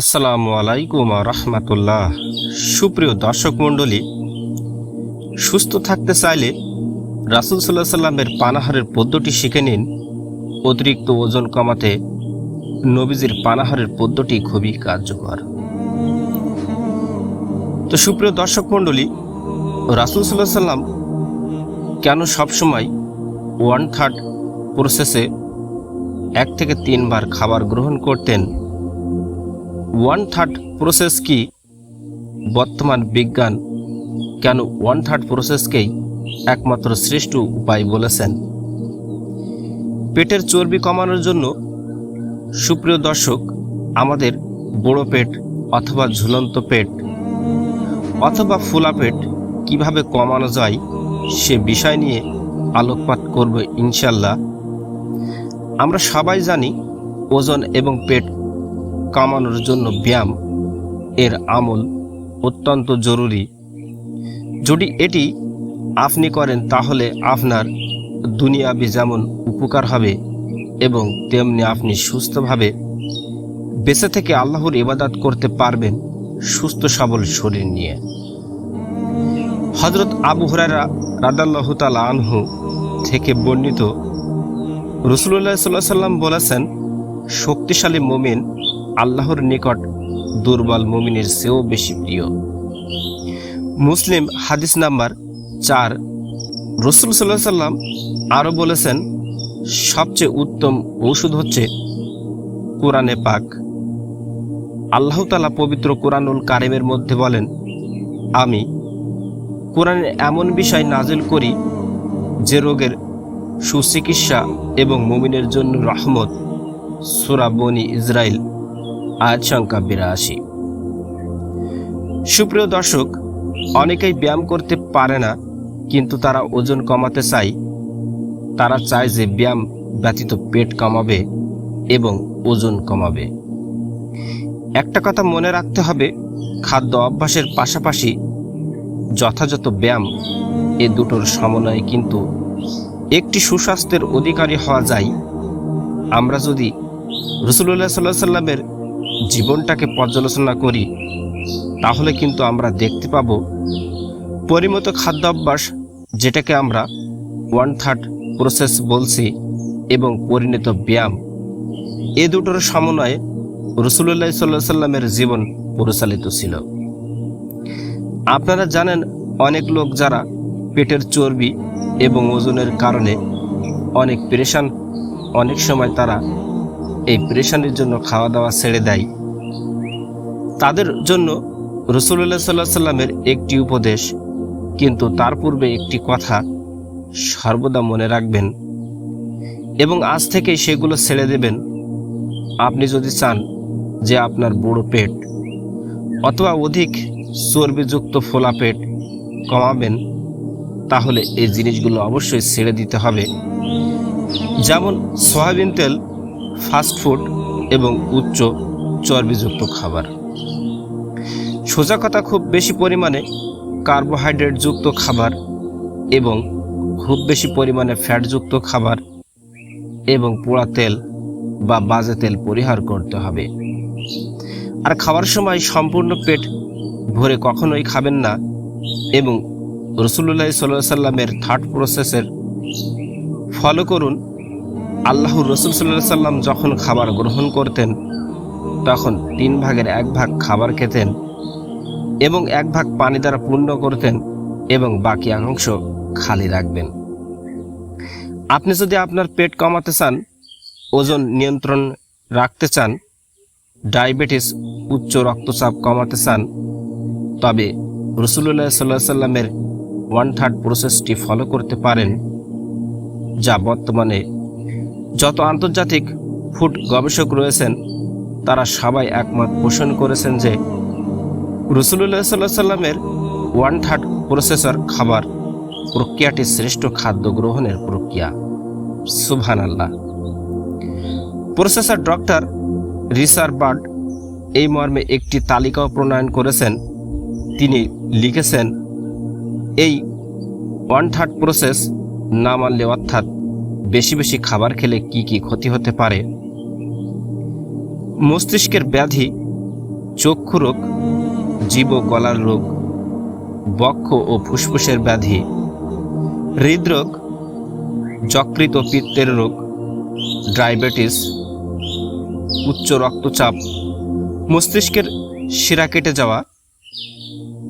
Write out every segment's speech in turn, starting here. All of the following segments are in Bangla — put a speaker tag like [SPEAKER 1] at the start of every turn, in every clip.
[SPEAKER 1] আসসালামু আলাইকুম রহমতুল্লাহ। সুপ্রিয় দর্শক মণ্ডলী, সুস্থ থাকতে চাইলে রাসুল সাল্লাহ সাল্লামের পানাহারের পদ্ধতি শিখে নিন। অতিরিক্ত ওজন কমাতে নবীজির পানাহারের পদ্ধতি খুবই কার্যকর। তো সুপ্রিয় দর্শক মণ্ডলী, রাসুল সাল্লাহ সাল্লাম কেন সবসময় ওয়ান থার্ড প্রসেসে এক থেকে তিনবার খাবার গ্রহণ করতেন? ওয়ান থার্ড প্রসেস কি? বর্তমান বিজ্ঞান কেন ওয়ান থার্ড প্রসেসকেই একমাত্র শ্রেষ্ঠ উপায় বলেছেন? পেটের চর্বি কমানোর জন্য সুপ্রিয় দর্শক, আমাদের বড় পেট অথবা ঝুলন্ত পেট অথবা ফুলা পেট কীভাবে কমানো যায় সে বিষয় নিয়ে আলোকপাত করব ইনশাল্লাহ আমরা সবাই জানি ওজন এবং পেট কামানোর জন্য ব্যায়াম এর আমল অত্যন্ত জরুরি। যদি এটি আপনি করেন, তাহলে আপনার দুনিয়াবি যেমন উপকার হবে এবং তেমনি আপনি সুস্থভাবে বেঁচে থেকে আল্লাহর ইবাদাত করতে পারবেন সুস্থ সবল শরীর নিয়ে। হজরত আবু হরারা রাদাল্লাহ তালা আনহু থেকে বর্ণিত রসুল্লাহ সাল্লাহ সাল্লাম বলেছেন, শক্তিশালী মমিন আল্লাহর নিকট দুর্বল মমিনের চেয়েও বেশি প্রিয়। মুসলিম হাদিস নাম্বার চার, রসুল সাল্লাহ সাল্লাম আরও বলেছেন, সবচেয়ে উত্তম ঔষধ হচ্ছে কোরআনে পাক। আল্লাহ তালা পবিত্র কোরআনুল কারিমের মধ্যে বলেন, আমি কোরআনের এমন বিষয় নাজিল করি যে রোগের সুচিকিৎসা এবং মুমিনের জন্য রহমত সুরা বনি ইসরায়েল আয়াত সংখ্যা বিরাশি সুপ্রিয় দর্শক, অনেকেই ব্যায়াম করতে পারে না, কিন্তু তারা ওজন কমাতে চায়। তারা চায় যে ব্যায়াম ব্যতীত পেট কমাবে এবং ওজন কমাবে। একটা কথা মনে রাখতে হবে, খাদ্য অভ্যাসের পাশাপাশি যথাযথ ব্যায়াম এ দুটোর সমন্বয়ে কিন্তু একটি সুস্বাস্থ্যের অধিকারী হওয়া যায়। আমরা যদি রসুল্লাহ সাল্লাহ সাল্লামের জীবনটাকে পর্যালোচনা করি, তাহলে কিন্তু আমরা দেখতে পাব পরিমতো খাদ্যাভ্যাস, যেটাকে আমরা ওয়ান থার্ড প্রসেস বলছি, এবং পরিণত ব্যায়াম। এ দুটোর সমন্বয়ে রসুল্লাহ সাল্লাহ সাল্লামের জীবন পরিচালিত ছিল। আপনারা জানেন, অনেক লোক যারা পেটের চর্বি এবং ওজনের কারণে অনেক প্রেশান, অনেক সময় তারা এই প্রেশানের জন্য খাওয়া দাওয়া ছেড়ে দেয়। তাদের জন্য রসুল্লাহ সাল্লাহ সাল্লামের একটি উপদেশ, কিন্তু তার পূর্বে একটি কথা সর্বদা মনে রাখবেন এবং আজ থেকে সেগুলো ছেড়ে দেবেন। আপনি যদি চান যে আপনার বড় পেট অথবা অধিক চর্বিযুক্ত ফোলা পেট কমাবেন, তাহলে এই জিনিসগুলো অবশ্যই ছেড়ে দিতে হবে। যেমন সয়াবিন তেল ফাস্টফুড এবং উচ্চ চর্বিযুক্ত খাবার। সোজা কথা খুব বেশি পরিমাণে কার্বোহাইড্রেটযুক্ত খাবার এবং খুব বেশি পরিমাণে ফ্যাটযুক্ত খাবার এবং পোড়া তেল বা বাজে তেল পরিহার করতে হবে। আর খাওয়ার সময় সম্পূর্ণ পেট ভরে কখনোই খাবেন না এবং রসুল্লাহ সাল্লাহ সাল্লামের থার্ড প্রসেসের ফলো করুন আল্লাহর রসুল সাল্লাহ সাল্লাম যখন খাবার গ্রহণ করতেন, তখন তিন ভাগের এক ভাগ খাবার খেতেন এবং এক ভাগ পানি দ্বারা পূর্ণ করতেন এবং বাকি অংশ খালি রাখবেন। আপনি যদি আপনার পেট কমাতে চান, ওজন নিয়ন্ত্রণ রাখতে চান, ডায়াবেটিস, উচ্চ রক্তচাপ কমাতে চান, তবে রসুল্লাহ সাল্লাহ সাল্লামের ওয়ান থার্ড প্রসেসটি ফলো করতে পারেন, যা বর্তমানে যত আন্তর্জাতিক ফুড গবেষক রয়েছেন, তারা সবাই একমত পোষণ করেছেন যে রসুল্লাহ সাল্লাহ সাল্লামের ওয়ান থার্ড প্রসেসর খাবার প্রক্রিয়াটি শ্রেষ্ঠ খাদ্য গ্রহণের প্রক্রিয়া। সুভান আল্লাহ প্রসেসর ডক্টর রিসার বার্ড এই মর্মে একটি তালিকাও প্রণয়ন করেছেন। তিনি লিখেছেন, এই ওয়ান থার্ড প্রসেস না মানলে অর্থাৎ বেশি বেশি খাবার খেলে কি কি ক্ষতি হতে পারে? মস্তিষ্কের ব্যাধি, চক্ষু রোগ জীব গলার রোগ, বক্ষ ও ফুসফুসের ব্যাধি, হৃদরোগ, যকৃত ও পিত্তের রোগ, ডায়াবেটিস, উচ্চ রক্তচাপ, মস্তিষ্কের শিরা কেটে যাওয়া,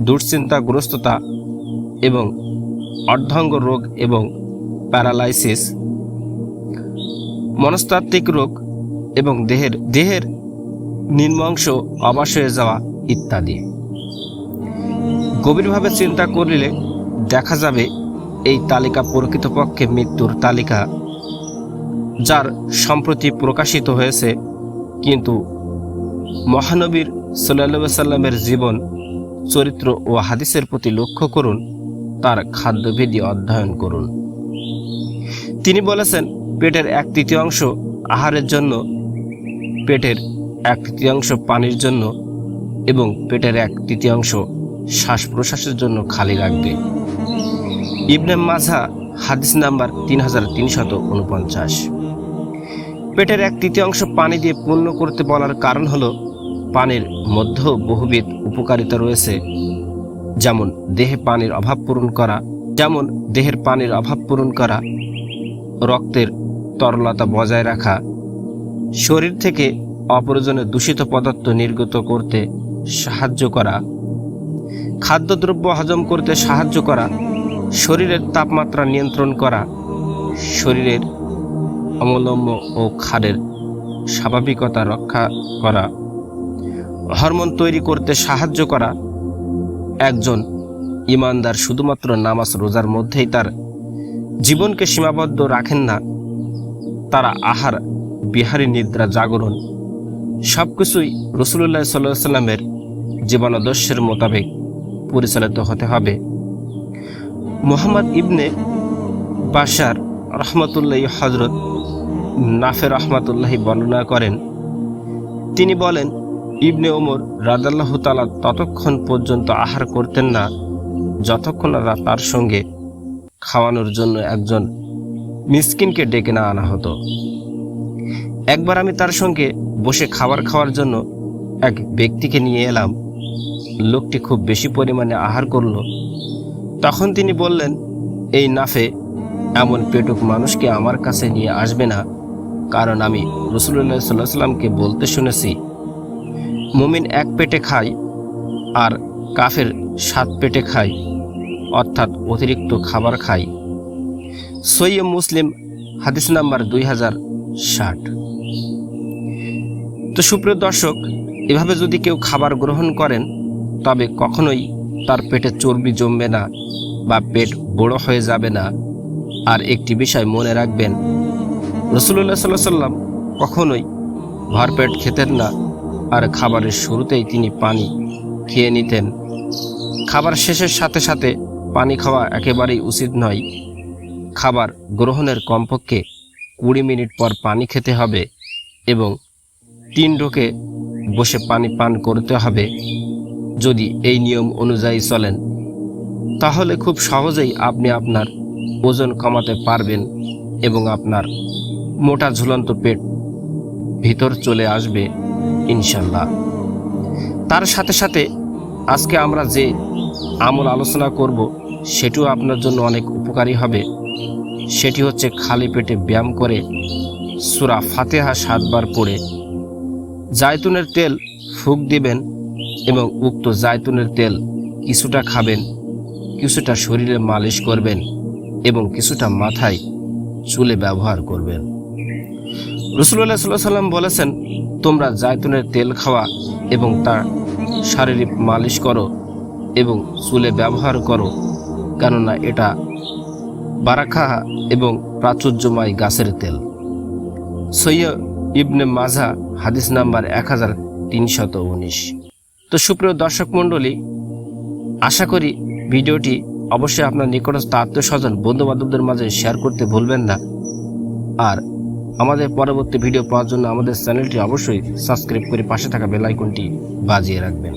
[SPEAKER 1] দুশ্চিন্তাগ্রস্ততা এবং অর্ধাঙ্গ রোগ এবং প্যারালাইসিস। মনস্তাত্ত্বিক রোগ এবং দেহের দেহের নির্মাংস অবাস হয়ে যাওয়া ইত্যাদি। গভীরভাবে চিন্তা করিলে দেখা যাবে এই তালিকা প্রকৃতপক্ষে মৃত্যুর তালিকা, যার সম্প্রতি প্রকাশিত হয়েছে, কিন্তু মহানবীর সাল্লা সাল্লামের জীবন, চরিত্র ও হাদিসের প্রতি লক্ষ্য করুন, তার খাদ্যবিধি অধ্যয়ন করুন। তিনি বলেছেন পেটের এক তৃতীয়াংশ আহারের জন্য, পেটের এক তৃতীয়াংশ পানির জন্য এবং পেটের এক তৃতীয়াংশ শ্বাস প্রশ্বাসের জন্য খালি রাখবে ইবনে মাঝা হাদিস নাম্বার তিন হাজার তিনশত উনপঞ্চাশ। পেটের এক তৃতীয়াংশ পানি দিয়ে পূর্ণ করতে বলার কারণ হলো, পানির মধ্যেও বহুবিধ উপকারিতা রয়েছে, যেমন দেহে পানির অভাব পূরণ করা, যেমন দেহের পানির অভাব পূরণ করা, রক্তের তরলতা বজায় রাখা। শরীর থেকে অপ্রয়োজনীয় দূষিত পদার্থ নির্গত করতে সাহায্য করা। খাদ্যদ্রব্য হজম করতে সাহায্য করা। শরীরের তাপমাত্রা নিয়ন্ত্রণ করা। শরীরের অবলম্ব ও খাড়ের স্বাভাবিকতা রক্ষা করা। হরমোন তৈরি করতে সাহায্য করা। একজন ইমানদার শুধুমাত্র নামাজ রোজার মধ্যেই তার জীবনকে সীমাবদ্ধ রাখেন না। তারা আহার, বিহারী নিদ্রা, জাগরণ সব কিছুই রসুল্লাহ সাল্লাহ সাল্লামের জীবনাদর্শের মোতাবেক পরিচালিত হতে হবে। মোহাম্মদ ইবনে বাশার রহমতুল্লাহ হজরত নাফে রহমতুল্লাহি বর্ণনা করেন, তিনি বলেন, ইবনে ওমর রাজাল্লাহ তালা ততক্ষণ পর্যন্ত আহার করতেন না, যতক্ষণ তার সঙ্গে খাওয়ানোর জন্য একজন মিসকিনকে ডেকে না আনা হতো। একবার আমি তার সঙ্গে বসে খাবার খাওয়ার জন্য এক ব্যক্তিকে নিয়ে এলাম। লোকটি খুব বেশি পরিমাণে আহার করল। তখন তিনি বললেন, এই নাফে, এমন পেটুক মানুষকে আমার কাছে নিয়ে আসবে না। কারণ আমি রসুল্লাহ সাল্লাহ সাল্লামকে বলতে শুনেছি, মুমিন এক পেটে খায় আর কাফের সাত পেটে খায়, অর্থাৎ অতিরিক্ত খাবার খায়। সৈয়দ মুসলিম, হাদিস নাম্বার দুই হাজার ষাট। তো সুপ্রিয় দর্শক, এভাবে যদি কেউ খাবার গ্রহণ করেন, তবে কখনোই তার পেটে চর্বি জমবে না বা পেট বড় হয়ে যাবে না। আর একটি বিষয় মনে রাখবেন রসুল্লাহ সাল্লাহ সাল্লাম কখনোই ভরপেট খেতেন না, আর খাবারের শুরুতেই তিনি পানি খেয়ে নিতেন। খাবার শেষের সাথে সাথে পানি খাওয়া একেবারেই উচিত নয়। খাবার গ্রহণের কমপক্ষে কুড়ি মিনিট পর পানি খেতে হবে এবং তিন ঢোকে বসে পানি পান করতে হবে। যদি এই নিয়ম অনুযায়ী চলেন, তাহলে খুব সহজেই আপনি আপনার ওজন কমাতে পারবেন এবং আপনার মোটা ঝুলন্ত পেট ভিতর চলে আসবে ইনশাল্লাহ তার সাথে সাথে আজকে আমরা যে আমল আলোচনা করব, সেটিও আপনার জন্য অনেক উপকারী হবে। সেটি হচ্ছে খালি পেটে ব্যায়াম করে সুরা ফাতেহা সাতবার পড়ে। জায়তুনের তেল ফুক দিবেন এবং উক্ত জায়তুনের তেল কিছুটা খাবেন, কিছুটা শরীরে মালিশ করবেন এবং কিছুটা মাথায় চুলে ব্যবহার করবেন। রসুল্লাহ সাল্লাহ সাল্লাম বলেছেন, তোমরা জায়তুনের তেল খাওয়া এবং তার শারীরিক মালিশ করো এবং চুলে ব্যবহার করো, কেননা এটা বারাখা এবং প্রাচুর্যময় গাছের তেল। সৈয়দ ইবনে মাজা, হাদিস নাম্বার এক হাজার তিনশত উনিশ। তো সুপ্রিয় দর্শক মণ্ডলী, আশা করি ভিডিওটি অবশ্যই আপনার নিকটস্থ আত্মীয় স্বজন বন্ধু বান্ধবদের মাঝে শেয়ার করতে ভুলবেন না। আর আমাদের পরবর্তী ভিডিও পাওয়ার জন্য আমাদের চ্যানেলটি অবশ্যই সাবস্ক্রাইব করে পাশে থাকা বেল আইকনটি বাজিয়ে রাখবেন।